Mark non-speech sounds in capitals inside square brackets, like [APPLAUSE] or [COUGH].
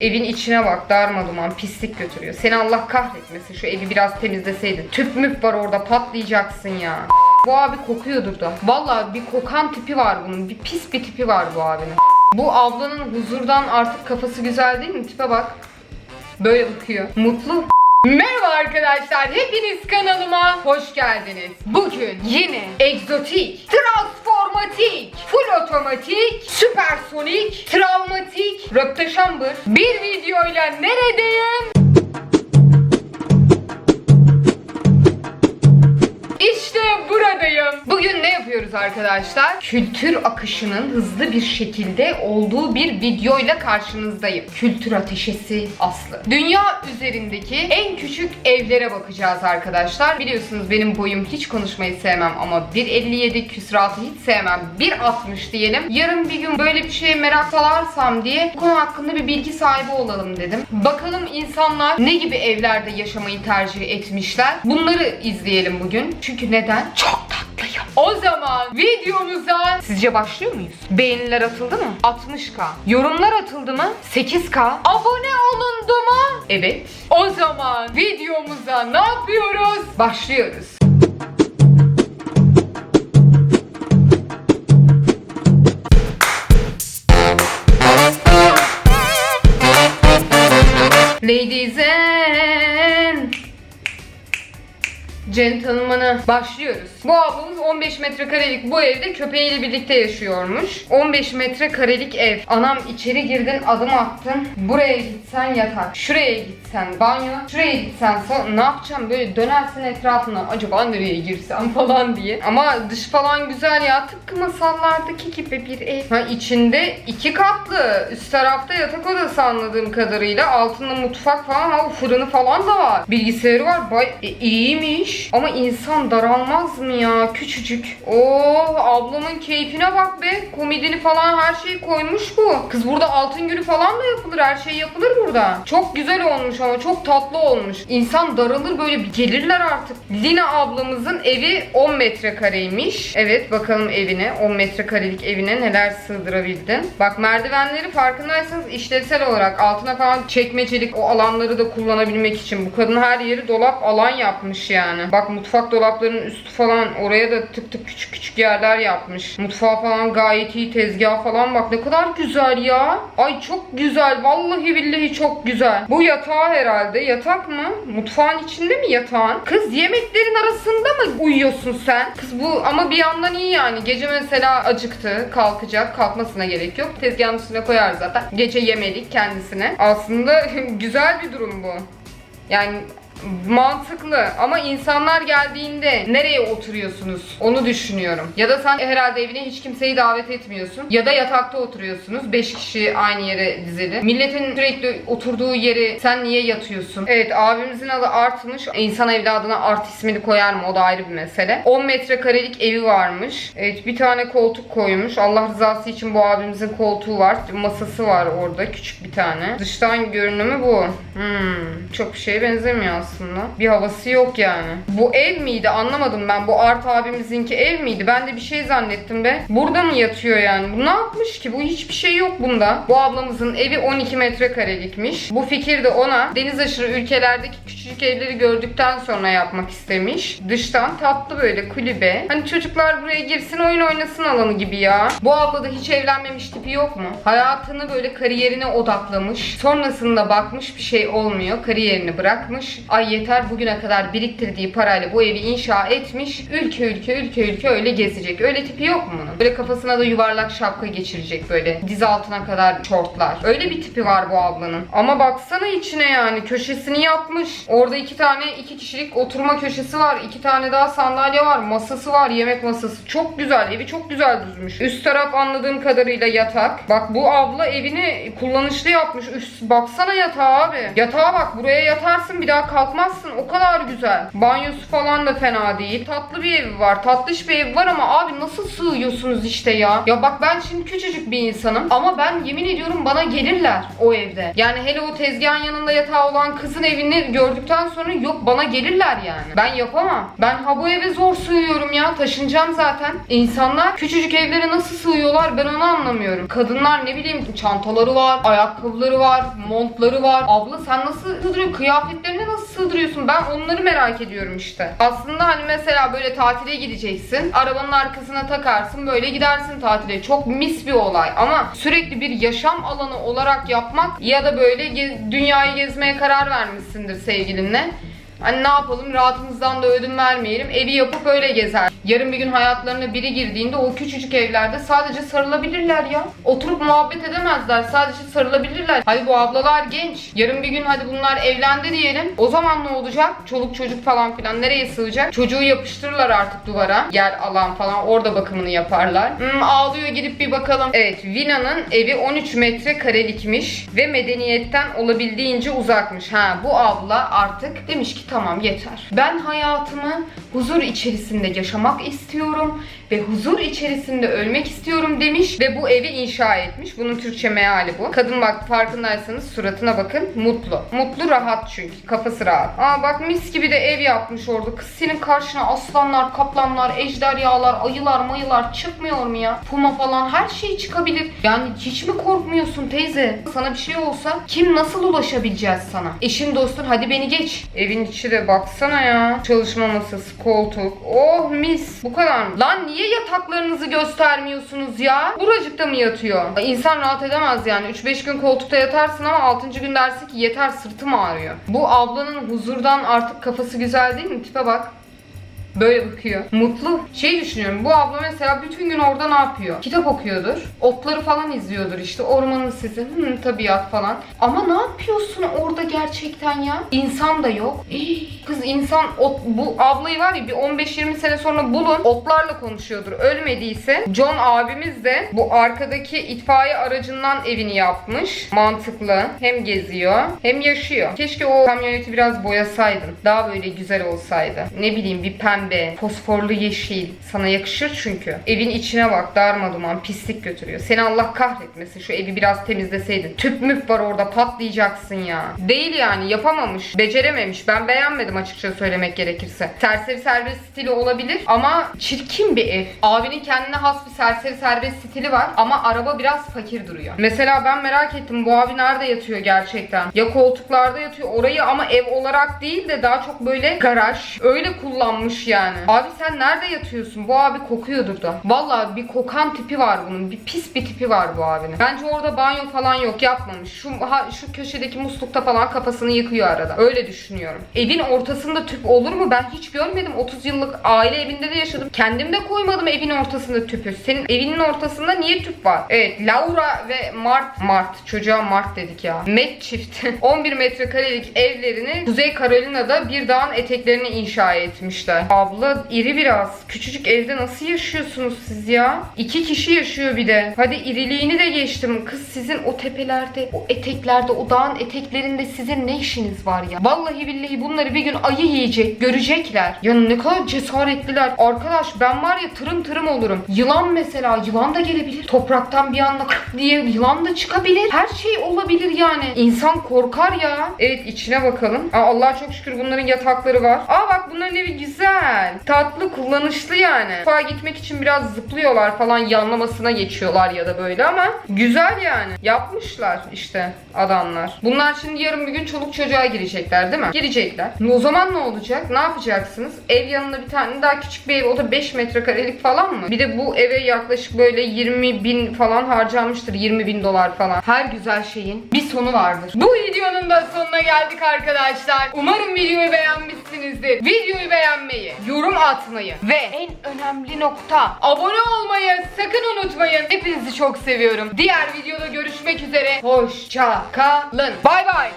Evin içine bak darmaduman pislik götürüyor. Seni Allah kahretmesin şu evi biraz temizleseydin. Tüp müp var orada patlayacaksın ya. Bu abi kokuyordur da. Vallahi bir kokan tipi var bunun. Bir pis bir tipi var bu abinin. Bu ablanın huzurdan artık kafası güzel değil mi? Tipe bak. Böyle bakıyor. Mutlu. Merhaba arkadaşlar. Hepiniz kanalıma hoş geldiniz. Bugün yine egzotik, transformatik, full otomatik, süpersonik, travmatik, röpteşambır bir videoyla neredeyim? İşte buradayım. Bugün ne yapıyoruz arkadaşlar? Kültür akışının hızlı bir şekilde olduğu bir videoyla karşınızdayım. Kültür ateşesi Aslı. Dünya üzerindeki en küçük evlere bakacağız arkadaşlar. Biliyorsunuz benim boyum hiç konuşmayı sevmem ama 1.57 küsuratı hiç sevmem. 1.60 diyelim. Yarın bir gün böyle bir şeye merak salarsam diye bu konu hakkında bir bilgi sahibi olalım dedim. Bakalım insanlar ne gibi evlerde yaşamayı tercih etmişler. Bunları izleyelim bugün. Çünkü neden? Çok. O zaman videomuza sizce başlıyor muyuz? Beğeniler atıldı mı? 60k. Yorumlar atıldı mı? 8k. Abone olundu mu? Evet. O zaman videomuza ne yapıyoruz? Başlıyoruz. Ladies and Gentleman'a başlıyoruz. Bu ablamız 15 metrekarelik bu evde köpeğiyle birlikte yaşıyormuş. 15 metrekarelik ev. Anam içeri girdin adım attın. Buraya gitsen yatak. Şuraya gitsen banyo. Şuraya gitsen salon. Ne yapacağım böyle dönersin etrafına. Acaba nereye girsem [LAUGHS] falan diye. Ama dış falan güzel ya. Tıpkı masallardaki gibi bir ev. Ha içinde iki katlı. Üst tarafta yatak odası anladığım kadarıyla. Altında mutfak falan. Ha fırını falan da var. Bilgisayarı var. Bay e, iyiymiş. Ama insan daralmaz mı ya? Küçücük. Oo ablamın keyfine bak be. Komodini falan her şeyi koymuş bu. Kız burada altın gülü falan da yapılır. Her şey yapılır burada. Çok güzel olmuş ama çok tatlı olmuş. İnsan daralır böyle bir gelirler artık. Lina ablamızın evi 10 metrekareymiş. Evet bakalım evine. 10 metrekarelik evine neler sığdırabildin. Bak merdivenleri farkındaysanız işlevsel olarak altına falan çekmecelik o alanları da kullanabilmek için. Bu kadın her yeri dolap alan yapmış yani. Bak mutfak dolaplarının üstü falan oraya da tık tık küçük küçük yerler yapmış. Mutfağı falan gayet iyi tezgah falan bak ne kadar güzel ya. Ay çok güzel vallahi billahi çok güzel. Bu yatağı herhalde yatak mı? Mutfağın içinde mi yatağın? Kız yemeklerin arasında mı uyuyorsun sen? Kız bu ama bir yandan iyi yani. Gece mesela acıktı kalkacak kalkmasına gerek yok. Tezgahın üstüne koyar zaten. Gece yemelik kendisine. Aslında [LAUGHS] güzel bir durum bu. Yani mantıklı ama insanlar geldiğinde nereye oturuyorsunuz onu düşünüyorum. Ya da sen herhalde evine hiç kimseyi davet etmiyorsun. Ya da yatakta oturuyorsunuz. 5 kişi aynı yere dizili. Milletin sürekli oturduğu yeri sen niye yatıyorsun? Evet abimizin adı artmış. İnsan evladına art ismini koyar mı? O da ayrı bir mesele. 10 metrekarelik evi varmış. Evet bir tane koltuk koymuş. Allah rızası için bu abimizin koltuğu var. Masası var orada küçük bir tane. Dıştan görünümü bu. Hmm, çok bir şeye benzemiyor aslında. Bir havası yok yani. Bu ev miydi anlamadım ben. Bu Art abimizinki ev miydi? Ben de bir şey zannettim be. Burada mı yatıyor yani? Bu ne yapmış ki? Bu hiçbir şey yok bunda. Bu ablamızın evi 12 metrekarelikmiş. Bu fikir de ona deniz aşırı ülkelerdeki küçücük evleri gördükten sonra yapmak istemiş. Dıştan tatlı böyle kulübe. Hani çocuklar buraya girsin oyun oynasın alanı gibi ya. Bu abla da hiç evlenmemiş tipi yok mu? Hayatını böyle kariyerine odaklamış. Sonrasında bakmış bir şey olmuyor. Kariyerini bırakmış. Ay yeter bugüne kadar biriktirdiği parayla bu evi inşa etmiş. Ülke ülke ülke ülke öyle gezecek. Öyle tipi yok mu bunun? Böyle kafasına da yuvarlak şapka geçirecek böyle. Diz altına kadar şortlar. Öyle bir tipi var bu ablanın. Ama baksana içine yani. Köşesini yapmış. Orada iki tane iki kişilik oturma köşesi var. iki tane daha sandalye var. Masası var. Yemek masası. Çok güzel. Evi çok güzel düzmüş. Üst taraf anladığım kadarıyla yatak. Bak bu abla evini kullanışlı yapmış. Üst baksana yatağa abi. Yatağa bak. Buraya yatarsın bir daha kalk bakmazsın o kadar güzel. Banyosu falan da fena değil. Tatlı bir evi var. Tatlış bir ev var ama abi nasıl sığıyorsunuz işte ya? Ya bak ben şimdi küçücük bir insanım ama ben yemin ediyorum bana gelirler o evde. Yani hele o tezgahın yanında yatağı olan kızın evini gördükten sonra yok bana gelirler yani. Ben yapamam. Ben ha bu eve zor sığıyorum ya. Taşınacağım zaten. İnsanlar küçücük evlere nasıl sığıyorlar ben onu anlamıyorum. Kadınlar ne bileyim çantaları var, ayakkabıları var, montları var. Abla sen nasıl sığdırıyorsun? Kıyafetlerini nasıl sığdırıyorsun? Ben onları merak ediyorum işte. Aslında hani mesela böyle tatile gideceksin. Arabanın arkasına takarsın böyle gidersin tatile. Çok mis bir olay ama sürekli bir yaşam alanı olarak yapmak ya da böyle ge- dünyayı gezmeye karar vermişsindir sevgilinle. Hani ne yapalım rahatımızdan da ödün vermeyelim. Evi yapıp öyle gezer. Yarın bir gün hayatlarına biri girdiğinde o küçücük evlerde sadece sarılabilirler ya. Oturup muhabbet edemezler. Sadece sarılabilirler. Hadi bu ablalar genç. Yarın bir gün hadi bunlar evlendi diyelim. O zaman ne olacak? Çoluk çocuk falan filan nereye sığacak? Çocuğu yapıştırırlar artık duvara. Yer alan falan orada bakımını yaparlar. Hmm, ağlıyor gidip bir bakalım. Evet Vina'nın evi 13 metre karelikmiş ve medeniyetten olabildiğince uzakmış. Ha bu abla artık demiş ki tamam yeter. Ben hayatımı huzur içerisinde yaşamak istiyorum ve huzur içerisinde ölmek istiyorum demiş ve bu evi inşa etmiş. Bunun Türkçe meali bu. Kadın bak farkındaysanız suratına bakın mutlu. Mutlu rahat çünkü kafası rahat. Aa bak mis gibi de ev yapmış orada. Kız senin karşına aslanlar, kaplanlar, ejderhalar, ayılar, mayılar çıkmıyor mu ya? Puma falan her şey çıkabilir. Yani hiç mi korkmuyorsun teyze? Sana bir şey olsa kim nasıl ulaşabileceğiz sana? Eşin dostun hadi beni geç. Evin içi de baksana ya. Çalışma masası, koltuk. Oh mis. Bu kadar mı? Lan niye yataklarınızı göstermiyorsunuz ya? Buracıkta mı yatıyor? İnsan rahat edemez yani. 3-5 gün koltukta yatarsın ama 6. gün dersin ki yeter sırtım ağrıyor. Bu ablanın huzurdan artık kafası güzel değil mi? Tipe bak. Böyle bakıyor. Mutlu. Şey düşünüyorum. Bu abla mesela bütün gün orada ne yapıyor? Kitap okuyordur. Otları falan izliyordur işte. Ormanın sizi. Hı, tabiat falan. Ama ne yapıyorsun orada gerçekten ya? İnsan da yok. Kız insan ot, bu ablayı var ya bir 15-20 sene sonra bulun. Otlarla konuşuyordur. Ölmediyse John abimiz de bu arkadaki itfaiye aracından evini yapmış. Mantıklı. Hem geziyor hem yaşıyor. Keşke o kamyoneti biraz boyasaydın. Daha böyle güzel olsaydı. Ne bileyim bir pembe, fosforlu yeşil. Sana yakışır çünkü. Evin içine bak darmaduman pislik götürüyor. Seni Allah kahretmesin şu evi biraz temizleseydin. Tüp müp var orada patlayacaksın ya. Değil yani yapamamış. Becerememiş. Ben beğenmedim açıkça söylemek gerekirse. Serseri serbest stili olabilir ama çirkin bir ev. Abinin kendine has bir serseri serbest stili var ama araba biraz fakir duruyor. Mesela ben merak ettim bu abi nerede yatıyor gerçekten? Ya koltuklarda yatıyor orayı ama ev olarak değil de daha çok böyle garaj. Öyle kullanmış yani. Abi sen nerede yatıyorsun? Bu abi kokuyordur da. Vallahi bir kokan tipi var bunun. Bir pis bir tipi var bu abinin. Bence orada banyo falan yok yapmamış. Şu ha, şu köşedeki muslukta falan kafasını yıkıyor arada. Öyle düşünüyorum. Evin ortasında tüp olur mu? Ben hiç görmedim. 30 yıllık aile evinde de yaşadım. Kendim de koymadım evin ortasında tüpü. Senin evinin ortasında niye tüp var? Evet Laura ve Mart Mart çocuğa Mart dedik ya. Met çifti [LAUGHS] 11 metrekarelik evlerini Kuzey Carolina'da bir dağın eteklerini inşa etmişler. Abla iri biraz. Küçücük evde nasıl yaşıyorsunuz siz ya? İki kişi yaşıyor bir de. Hadi iriliğini de geçtim. Kız sizin o tepelerde, o eteklerde, o dağın eteklerinde sizin ne işiniz var ya? Vallahi billahi bunları bir gün ayı yiyecek. Görecekler. Ya ne kadar cesaretliler. Arkadaş ben var ya tırım tırım olurum. Yılan mesela. Yılan da gelebilir. Topraktan bir anda diye yılan da çıkabilir. Her şey olabilir yani. İnsan korkar ya. Evet içine bakalım. Aa, Allah'a çok şükür bunların yatakları var. Aa bak bunların evi güzel. Tatlı, kullanışlı yani. Mutfağa gitmek için biraz zıplıyorlar falan yanlamasına geçiyorlar ya da böyle ama güzel yani. Yapmışlar işte adamlar. Bunlar şimdi yarın bir gün çoluk çocuğa girecekler değil mi? Girecekler. O zaman ne olacak? Ne yapacaksınız? Ev yanında bir tane daha küçük bir ev. O da 5 metrekarelik falan mı? Bir de bu eve yaklaşık böyle 20 bin falan harcanmıştır. 20 bin dolar falan. Her güzel şeyin bir sonu vardır. Bu videonun da sonuna geldik arkadaşlar. Umarım videoyu beğenmişsinizdir. Videoyu beğenmeyi, yorum atmayı ve en önemli nokta abone olmayı sakın unutmayın. Hepinizi çok seviyorum. Diğer videoda görüşmek üzere. Hoşça kalın. Bay bay.